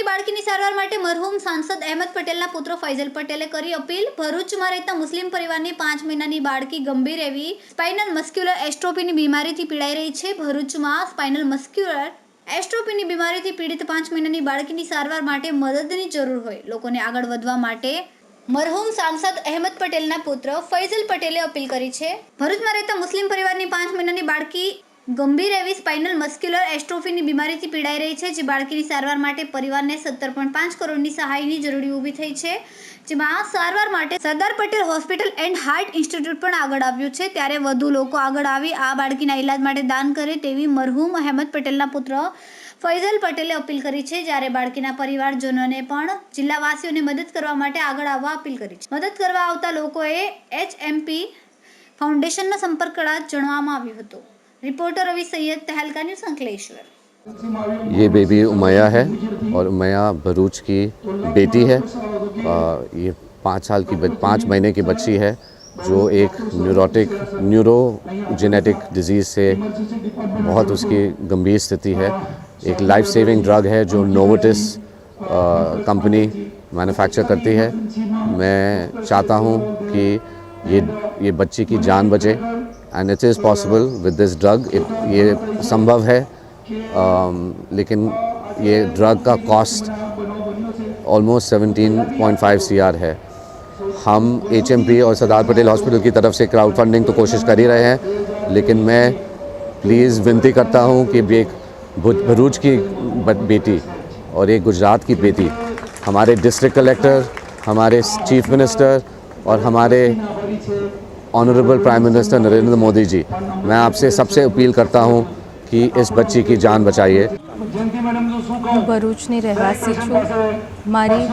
બાળકીની સારવાર માટે મરહુમ સાંસદ અહેમદ પટેલના પુત્ર ફૈઝલ પટેલે કરી અપીલ. ભરૂચમાં રહેતા મુસ્લિમ પરિવારની પાંચ મહિનાની બાળકી ગંભીર એવી સ્પાઇનલ મસ્ક્યુલર એસ્ટ્રોપીની બીમારીથી પીડાઈ રહી છે. ભરૂચમાં સ્પાઇનલ મસ્ક્યુલર એસ્ટ્રોપીની બીમારીથી પીડિત પાંચ મહિનાની બાળકીની સારવાર માટે મદદની જરૂર હોય. લોકોને આગળ વધવા માટે મરહુમ સાંસદ અહેમદ પટેલના પુત્ર ફૈઝલ પટેલે અપીલ કરી છે. ભરૂચમાં રહેતા મુસ્લિમ પરિવારની પાંચ મહિનાની બાળકી ગંભીર એવી સ્પાઇનલ મસ્ક્યુલર એસ્ટ્રોફીની બીમારીથી પીડાઈ રહી છે, જે બાળકીની સારવાર માટે પરિવારને સત્તર પોઈન્ટ પાંચ કરોડની સહાયની જરૂરી ઊભી થઈ છે. જેમાં સારવાર માટે Sardar Patel hospital and heart institute પણ આગળ આવ્યું છે. ત્યારે વધુ લોકો આગળ આવી આ બાળકીના ઇલાજ માટે દાન કરે તેવી મરહૂમ અહેમદ પટેલના પુત્ર ફૈઝલ પટેલે અપીલ કરી છે. જ્યારે બાળકીના પરિવારજનોને પણ જિલ્લાવાસીઓને મદદ કરવા માટે આગળ આવવા અપીલ કરી છે. મદદ કરવા આવતા લોકોએ એચએમપી ફાઉન્ડેશનનો સંપર્ક કરવા જણાવવામાં આવ્યું હતું. रिपोर्टर रवि सैयद तहलका न्यूज़ अंकलेश्वर। ये बेबी उमैया है और उमैया भरूच की बेटी है। आ, ये पाँच साल की पाँच महीने की बच्ची है जो एक न्यूरोटिक न्यूरो जेनेटिक डिज़ीज़ से बहुत उसकी गंभीर स्थिति है। एक लाइफ सेविंग ड्रग है जो नोवोटिस कंपनी मैन्युफैक्चर करती है। मैं चाहता हूँ कि ये ये बच्ची की जान बचे। And it is possible with this drug ये संभव है अम, लेकिन ये ड्रग का कॉस्ट ऑलमोस्ट 17.5 सीआर है। हम HMP और सरदार पटेल हॉस्पिटल की तरफ़ से क्राउड फंडिंग तो कोशिश कर ही रहे हैं लेकिन मैं प्लीज़ विनती करता हूँ कि एक भरूच की बेटी और एक गुजरात की बेटी हमारे डिस्ट्रिक्ट कलेक्टर हमारे चीफ मिनिस्टर और हमारे honourable prime minister Narendra Modi ji मैं आपसे सबसे अपील करता हूँ कि इस बच्ची की जान बचाइए હું ભરૂચની રહેવાસી છું મારી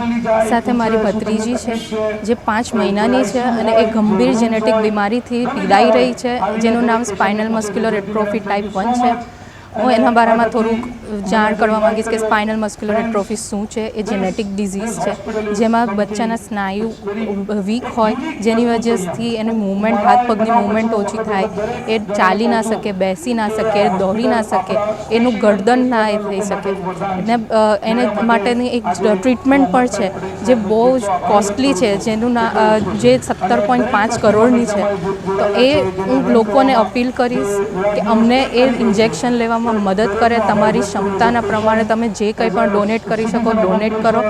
સાથે મારી ભત્રીજી છે જે પાંચ મહિનાની છે અને એ ગંભીર જેનેટિક બીમારીથી પીડાઈ રહી છે જેનું નામ spinal muscular atrophy type one છે હું એના બારામાં થોડુંક જાણ કરવા માગીશ કે સ્પાઇનલ મસ્ક્યુલર એટ્રોફી શું છે? એ જેનેટિક ડિઝીઝ છે. જેમાં બચ્ચાના સ્નાયુ વીક હોય જેની વજહથી એને મૂવમેન્ટ હાથ પગની મૂવમેન્ટ ઓછી થાય એ ચાલી ના શકે બેસી ના શકે દોડી ના શકે એનું ગરદન ના એ થઈ શકે. એને એને માટેની એક ટ્રીટમેન્ટ પણ છે જે બહુ જ કોસ્ટલી છે જેનું ના જે સત્તર પોઈન્ટ પાંચ કરોડની છે. તો એ હું લોકોને અપીલ કરીશ કે અમને એ ઇન્જેક્શન લેવામાં મદદ કરે તમારી ક્ષમતાના પ્રમાણે તમે જે કંઈ પણ ડોનેટ કરી શકો ડોનેટ કરો.